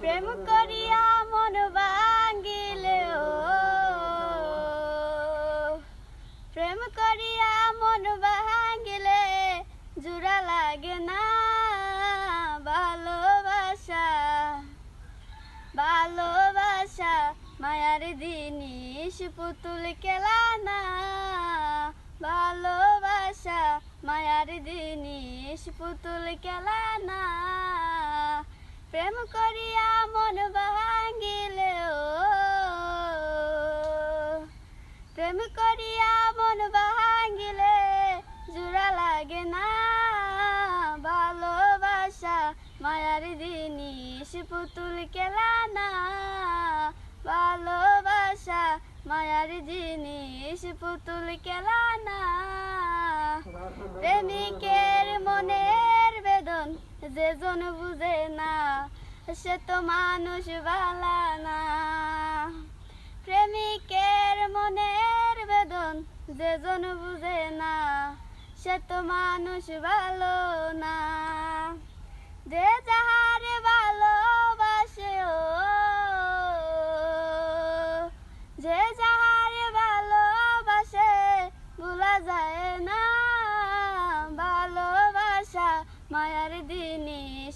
প্রেম করিয়া মন ভাঙ্গিলে প্রেম করিয়া মন ভাঙ্গিলে জুড়া লাগে না ভালোবাসা। ভালোবাসা, মায়ার দিনিস পুতুল খেলা না ভালোবাসা, মায়ার দিনিস পুতুল খেলা না প্রেম করিয়া মন ভাঙ্গিলে ও। প্রেম করিয়া মন ভাঙ্গিলে জোড়া লাগে না। ভালোবাসা মায়ার জিনিস, পুতুল খেলা না। ভালোবাসা মায়ার জিনিস, পুতুল খেলা না। প্রেমিকের বেদন যে জন বুঝে না, সে তো মানুষ ভালা না। প্রেমিকের মনের বেদন যে জন বুঝে না, সে তো মানুষ ভালো না। যে যাহারে ভালোবাসে ও, যে যাহারে ভালোবাসে ভোলা যায় না। ভালোবাসা মায়ার দিনিস